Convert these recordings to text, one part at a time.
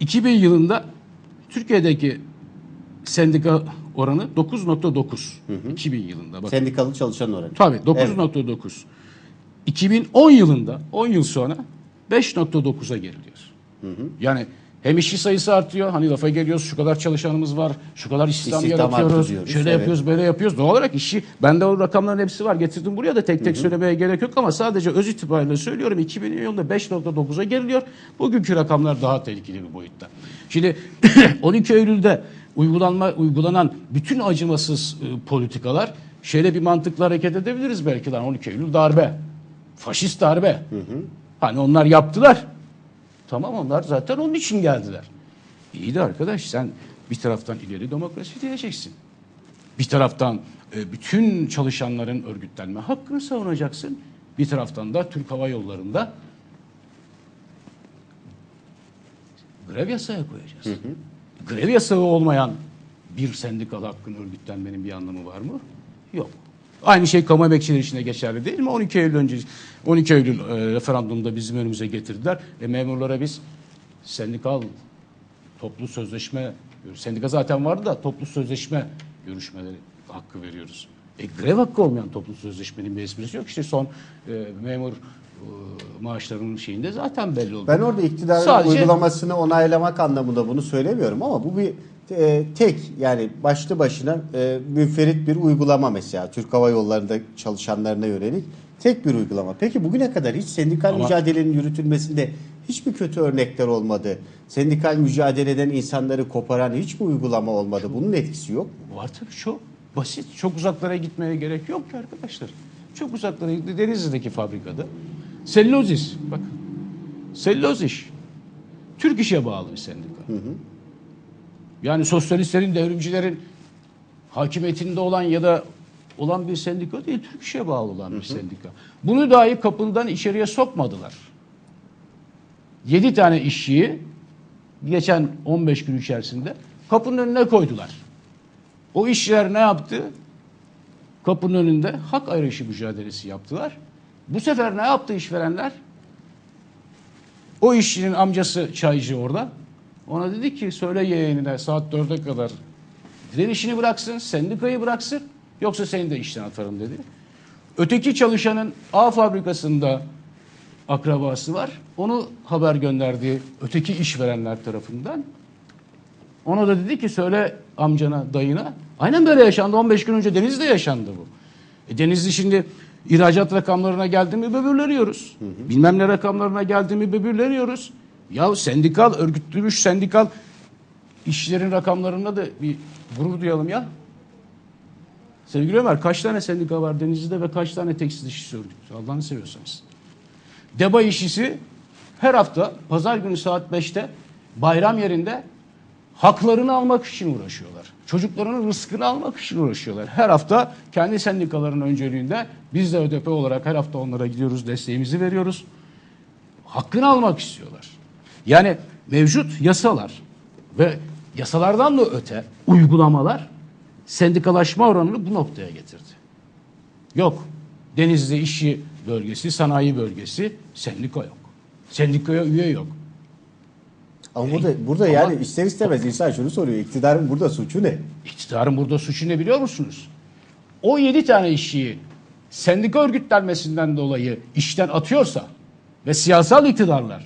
2000 yılında Türkiye'deki sendika oranı 9.9. 2000 yılında. Bakın. Sendikalı çalışan oranı. Tabii 9.9. 2010 yılında 10 yıl sonra 5.9'a geriliyor. Yani hem işçi sayısı artıyor. Hani lafa geliyoruz şu kadar çalışanımız var. Şu kadar istihdam, İstihdam yaratıyoruz. Şöyle evet. yapıyoruz böyle yapıyoruz. Doğal olarak işçi bende o rakamların hepsi var. Getirdim buraya da tek tek söylemeye gerek yok ama sadece öz itibariyle söylüyorum 2000 yılında 5.9'a geriliyor. Bugünkü rakamlar daha tehlikeli bir boyutta. Şimdi 12 Eylül'de uygulanma uygulanan bütün acımasız e, politikalar şöyle bir mantıkla hareket edebiliriz belki lan 12 Eylül darbe. Faşist darbe. Hani onlar yaptılar. Tamam onlar zaten onun için geldiler. İyi de arkadaş sen bir taraftan ileri demokrasi diyeceksin. Bir taraftan e, bütün çalışanların örgütlenme hakkını savunacaksın. Bir taraftan da Türk Hava Yolları'nda grev yasağı koyacağız. Grev yasağı olmayan bir sendikal hakkın örgütlenmenin bir anlamı var mı? Yok. Aynı şey kamu emekçileri için de geçerli değil mi? 12 Eylül önce 12 Eylül e, referandumda bizim önümüze getirdiler. E, memurlara biz sendikal toplu sözleşme sendika zaten vardı da toplu sözleşme görüşmeleri hakkı veriyoruz. E, grev hakkı olmayan toplu sözleşmenin bir esprisi yok. İşte son e, memur e, maaşlarının şeyinde zaten belli oldu. Ben orada iktidarın Sadece- uygulamasını onaylamak anlamında bunu söylemiyorum ama bu bir e, tek yani başlı başına e, münferit bir uygulama mesela Türk Hava Yolları'nda çalışanlarına yönelik tek bir uygulama. Peki bugüne kadar hiç sendikal Ama- mücadelenin yürütülmesinde hiçbir kötü örnekler olmadı. Sendikal mücadeleden insanları koparan hiçbir uygulama olmadı. Bunun etkisi yok mu? Var tabii çok basit. Çok uzaklara gitmeye gerek yok ki arkadaşlar. Çok uzaklara gitti. Denizli'deki fabrikada. Sellozis. Bak. Selloz iş. Türk işe bağlı bir sendika. Yani sosyalistlerin, devrimcilerin hakimiyetinde olan ya da olan bir sendika değil, Türk işe bağlı olan bir sendika. Bunu dahi kapından içeriye sokmadılar. 7 tane işçiyi geçen 15 gün içerisinde kapının önüne koydular. O işçiler ne yaptı? Kapının önünde hak arayışı mücadelesi yaptılar. Bu sefer ne yaptı işverenler? O işçinin amcası çaycı orada. Ona dedi ki söyle yeğenine saat dörde kadar direnişini bıraksın, sendikayı bıraksın yoksa seni de işten atarım dedi. Öteki çalışanın A fabrikasında akrabası var. Onu haber gönderdi öteki işverenler tarafından. Ona da dedi ki söyle amcana, dayına. Aynen böyle yaşandı. 15 gün önce Denizli'de yaşandı bu. E Denizli şimdi ihracat rakamlarına geldi mi böbürleniyoruz. Bilmem ne rakamlarına geldi mi böbürleniyoruz. Ya sendikal, örgütlülmüş sendikal işçilerin rakamlarına da bir gurur duyalım ya. Sevgili Ömer kaç tane sendika var Denizli'de ve kaç tane tekstil işçisi örgütü? Allah'ını seviyorsanız. Deba işçisi her hafta pazar günü saat 5'te bayram yerinde haklarını almak için uğraşıyorlar. Çocuklarının rızkını almak için uğraşıyorlar. Her hafta kendi sendikalarının önceliğinde biz de ÖDP olarak her hafta onlara gidiyoruz, desteğimizi veriyoruz. Hakkını almak istiyorlar. Yani mevcut yasalar ve yasalardan da öte uygulamalar sendikalaşma oranını bu noktaya getirdi. Yok. Denizli işçi bölgesi, sanayi bölgesi sendika yok. Sendikaya üye yok. Ama burada, burada Ama- yani ister istemez insan şunu soruyor. İktidarın burada suçu ne? İktidarın burada suçu ne biliyor musunuz? O yedi tane işçiyi sendika örgütlenmesinden dolayı işten atıyorsa ve siyasal iktidarlar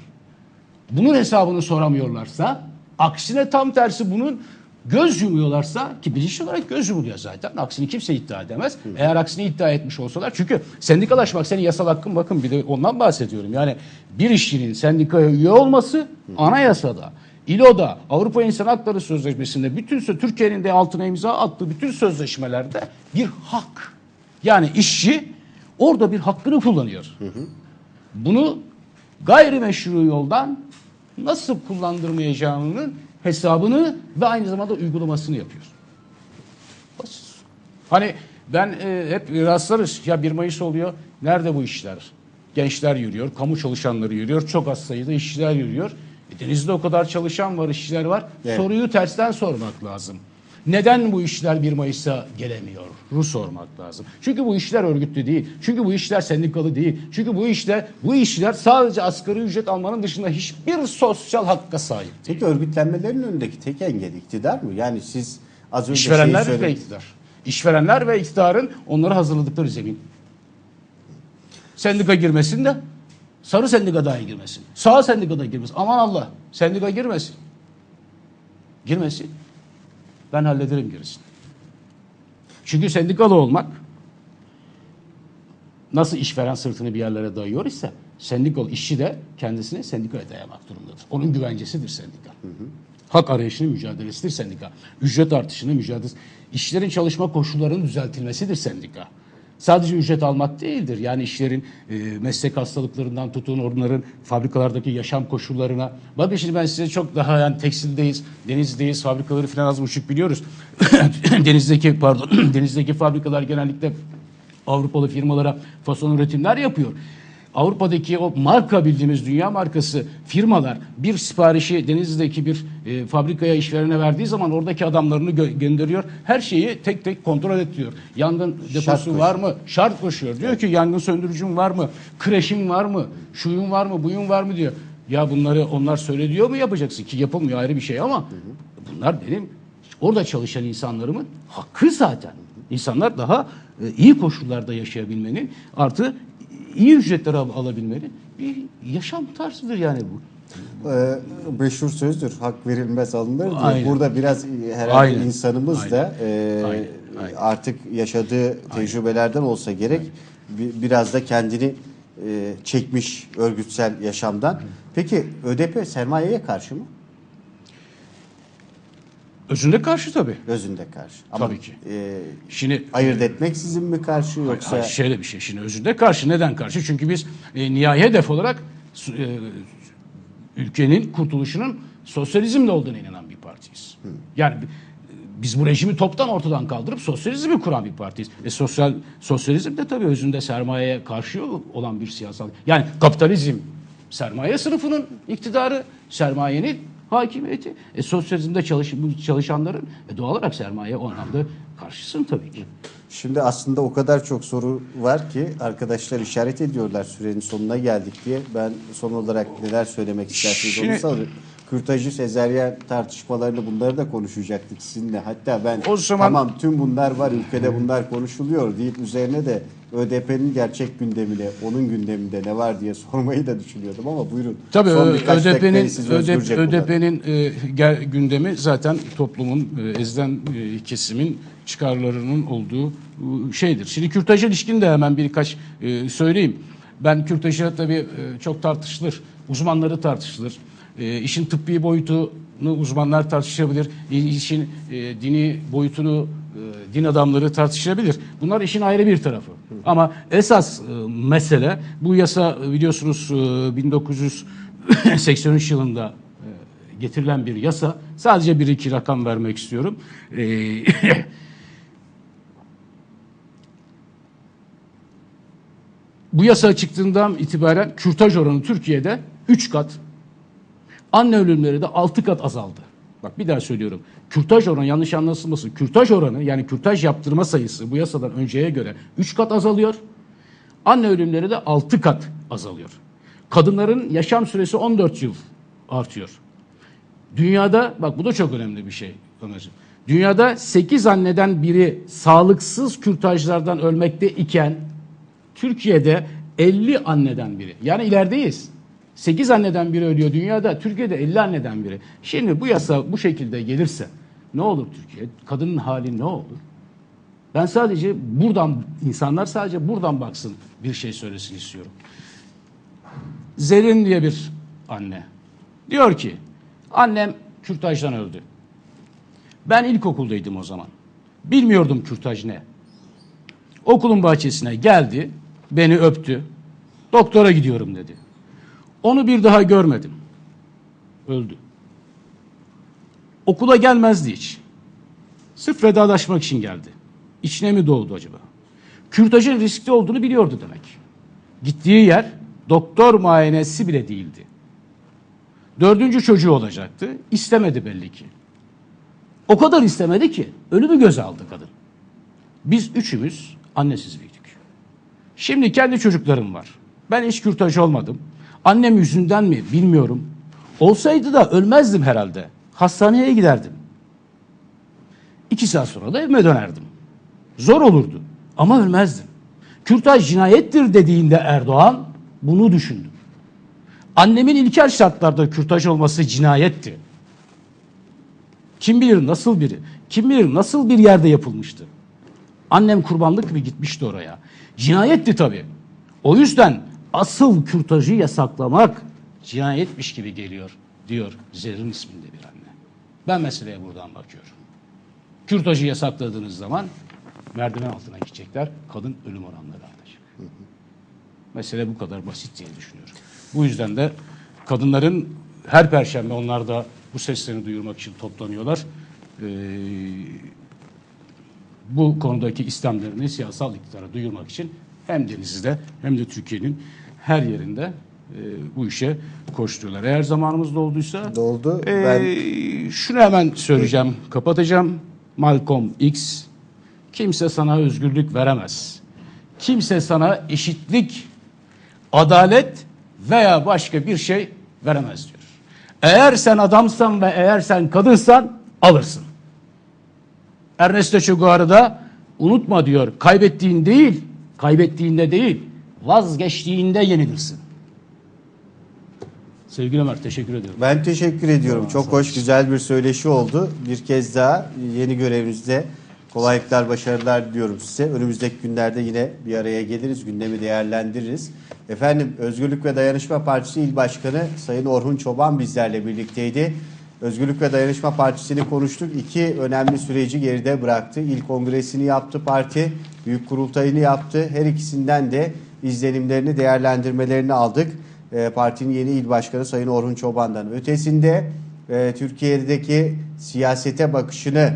bunun hesabını soramıyorlarsa aksine tam tersi bunun göz yumuyorlarsa ki bilinçli olarak göz yumuluyor zaten. Aksini kimse iddia edemez. Eğer aksini iddia etmiş olsalar çünkü sendikalaşmak senin yasal hakkın bakın bir de ondan bahsediyorum. Yani bir işçinin sendikaya üye olması anayasada İLO'da, Avrupa İnsan Hakları Sözleşmesi'nde bütün Türkiye'nin de altına imza attığı bütün sözleşmelerde bir hak. Yani işçi orada bir hakkını kullanıyor. Bunu gayrimeşru yoldan nasıl kullandırmayacağının hesabını ve aynı zamanda uygulamasını yapıyor. Hani ben e, hep rastlarız ya 1 Mayıs oluyor. Nerede bu işler? Gençler yürüyor, kamu çalışanları yürüyor, çok az sayıda işçiler yürüyor. E, denizde o kadar çalışan var, işçiler var. Evet. Soruyu tersten sormak lazım. Neden bu işler 1 Mayıs'a gelemiyor? Rus sormak lazım. Çünkü bu işler örgütlü değil. Çünkü bu işler sendikalı değil. Çünkü bu işler bu işler sadece asgari ücret almanın dışında hiçbir sosyal hakka sahip değil. Peki örgütlenmelerin önündeki tek engel iktidar mı? Yani siz az önce İşverenler şeyi ve iktidar. İşverenler ve iktidarın onları hazırladıkları zemin. Sendika girmesin de sarı sendika dahi girmesin. Sağ sendika da girmesin. Aman Allah sendika girmesin. Girmesin. Ben hallederim gerisini. Çünkü sendikalı olmak nasıl işveren sırtını bir yerlere dayıyor ise sendikalı işçi de kendisini sendikaya dayamak durumundadır. Onun güvencesidir sendika. Hak arayışının mücadelesidir sendika. Ücret artışının mücadelesi. İşçilerin çalışma koşullarının düzeltilmesidir sendika. Sadece ücret almak değildir. Yani işlerin e, meslek hastalıklarından tutun onların fabrikalardaki yaşam koşullarına. Bakın şimdi ben size çok daha yani tekstildeyiz, denizdeyiz, fabrikaları falan az buçuk biliyoruz. denizdeki pardon denizdeki fabrikalar genellikle Avrupalı firmalara fason üretimler yapıyor. Avrupa'daki o marka bildiğimiz dünya markası firmalar bir siparişi Denizli'deki bir e, fabrikaya işverene verdiği zaman oradaki adamlarını gö- gönderiyor. Her şeyi tek tek kontrol ediyor. Yangın deposu var mı? Şart koşuyor. Diyor ki yangın söndürücün var mı? Kreşin var mı? Şuyun var mı? Buyun var mı diyor. Ya bunları onlar söylediyor mu yapacaksın ki yapılmıyor ayrı bir şey ama bunlar benim orada çalışan insanlarımın hakkı zaten. İnsanlar daha e, iyi koşullarda yaşayabilmenin artı iyi ücretler al- alabilmenin bir yaşam tarzıdır yani bu. Ee, meşhur sözdür. Hak verilmez alınır. Aynen. Burada biraz herhalde Aynen. insanımız da Aynen. e, Aynen. Aynen. artık yaşadığı tecrübelerden olsa gerek bi- biraz da kendini e, çekmiş örgütsel yaşamdan. Peki ÖDP sermayeye karşı mı? Özünde karşı tabii. Özünde karşı. Ama, Tabii ki. e, Şimdi ayırt etmek sizin mi karşı yoksa Hayır, şöyle bir şey. Şimdi özünde karşı. Neden karşı? Çünkü biz e, nihai hedef olarak e, ülkenin kurtuluşunun sosyalizmle olduğuna inanan bir partiyiz. Yani bi- biz bu rejimi toptan ortadan kaldırıp sosyalizmi kuran bir partiyiz. E sosyal sosyalizm de tabii özünde sermayeye karşı olan bir siyasal. Yani kapitalizm sermaye sınıfının iktidarı, sermayenin hakimiyeti. E sosyalizmde çalış, çalışanların e, doğal olarak sermaye o anlamda karşısın tabii ki. Şimdi aslında o kadar çok soru var ki arkadaşlar işaret ediyorlar sürenin sonuna geldik diye. Ben son olarak neler söylemek istersiniz Şimdi- onu sorayım. Kürtajı, sezeryen tartışmalarını bunları da konuşacaktık sizinle. Hatta ben O zaman- tamam tüm bunlar var ülkede bunlar konuşuluyor deyip üzerine de ÖDP'nin gerçek gündemine, onun gündeminde ne var diye sormayı da düşünüyordum ama buyurun. Tabii ÖDP'nin kullanın. ÖDP'nin e, gel- gündemi zaten toplumun e, ezilen e, kesimin çıkarlarının olduğu e, şeydir. Şimdi kürtaja ilişkin de hemen birkaç e, söyleyeyim. Ben kürtajı tabii e, çok tartışılır. Uzmanları tartışılır. E, işin tıbbi boyutunu uzmanlar tartışabilir. İşin e, dini boyutunu din adamları tartışabilir. Bunlar işin ayrı bir tarafı. Ama esas e, mesele bu yasa e, biliyorsunuz e, 1983 yılında e, getirilen bir yasa. Sadece bir iki rakam vermek istiyorum. E, bu yasa çıktığından itibaren kürtaj oranı Türkiye'de 3 kat, anne ölümleri de 6 kat azaldı. Bak bir daha söylüyorum. Kürtaj oranı yanlış anlaşılmasın. Kürtaj oranı yani kürtaj yaptırma sayısı bu yasadan önceye göre 3 kat azalıyor. Anne ölümleri de 6 kat azalıyor. Kadınların yaşam süresi 14 yıl artıyor. Dünyada bak bu da çok önemli bir şey Ömerciğim. Dünyada 8 anneden biri sağlıksız kürtajlardan ölmekte iken Türkiye'de 50 anneden biri. Yani ilerideyiz. 8 anneden biri ölüyor dünyada. Türkiye'de 50 anneden biri. Şimdi bu yasa bu şekilde gelirse ne olur Türkiye? Kadının hali ne olur? Ben sadece buradan insanlar sadece buradan baksın bir şey söylesin istiyorum. Zerrin diye bir anne. Diyor ki annem kürtajdan öldü. Ben ilkokuldaydım o zaman. Bilmiyordum kürtaj ne. Okulun bahçesine geldi, beni öptü. Doktora gidiyorum dedi. Onu bir daha görmedim. Öldü. Okula gelmezdi hiç. Sırf vedalaşmak için geldi. İçine mi doğdu acaba? Kürtajın riskli olduğunu biliyordu demek. Gittiği yer doktor muayenesi bile değildi. Dördüncü çocuğu olacaktı. İstemedi belli ki. O kadar istemedi ki ölümü göze aldı kadın. Biz üçümüz annesiz büyüdük. Şimdi kendi çocuklarım var. Ben hiç kürtaj olmadım. Annem yüzünden mi bilmiyorum. Olsaydı da ölmezdim herhalde. Hastaneye giderdim. İki saat sonra da evime dönerdim. Zor olurdu ama ölmezdim. Kürtaj cinayettir dediğinde Erdoğan bunu düşündüm. Annemin ilkel şartlarda kürtaj olması cinayetti. Kim bilir nasıl biri, kim bilir nasıl bir yerde yapılmıştı. Annem kurbanlık gibi gitmişti oraya. Cinayetti tabii. O yüzden asıl kürtajı yasaklamak cinayetmiş gibi geliyor diyor Zerrin isminde bir anne. Ben meseleye buradan bakıyorum. Kürtajı yasakladığınız zaman merdiven altına gidecekler. Kadın ölüm oranları artacak. Mesele bu kadar basit diye düşünüyorum. Bu yüzden de kadınların her perşembe onlar da bu seslerini duyurmak için toplanıyorlar. Ee, bu konudaki istemlerini siyasal iktidara duyurmak için hem Denizli'de hem de Türkiye'nin her yerinde e, bu işe koşturuyorlar. Eğer zamanımız dolduysa Doldu. e, Ben- şunu hemen söyleyeceğim, kapatacağım. Malcolm X kimse sana özgürlük veremez. Kimse sana eşitlik, adalet veya başka bir şey veremez diyor. Eğer sen adamsan ve eğer sen kadınsan alırsın. Ernesto Che Guevara'da unutma diyor kaybettiğin değil, kaybettiğinde değil, vazgeçtiğinde yenilirsin. Sevgili Ömer teşekkür ediyorum. Ben teşekkür ediyorum. Çok hoş, güzel bir söyleşi oldu. Bir kez daha yeni görevinizde kolaylıklar, başarılar diliyorum size. Önümüzdeki günlerde yine bir araya geliriz, gündemi değerlendiririz. Efendim, Özgürlük ve Dayanışma Partisi İl Başkanı Sayın Orhun Çoban bizlerle birlikteydi. Özgürlük ve Dayanışma Partisi'ni konuştuk. İki önemli süreci geride bıraktı. İl kongresini yaptı parti, büyük kurultayını yaptı. Her ikisinden de izlenimlerini, değerlendirmelerini aldık. E, partinin yeni il başkanı Sayın Orhun Çoban'dan. Ötesinde e, Türkiye'deki siyasete bakışını,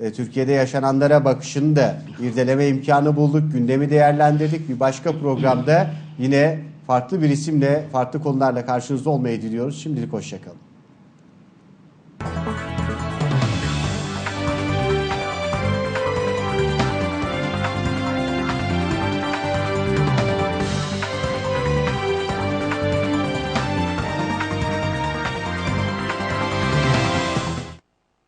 e, Türkiye'de yaşananlara bakışını da irdeleme imkanı bulduk. Gündemi değerlendirdik. Bir başka programda yine farklı bir isimle, farklı konularla karşınızda olmayı diliyoruz. Şimdilik hoşçakalın.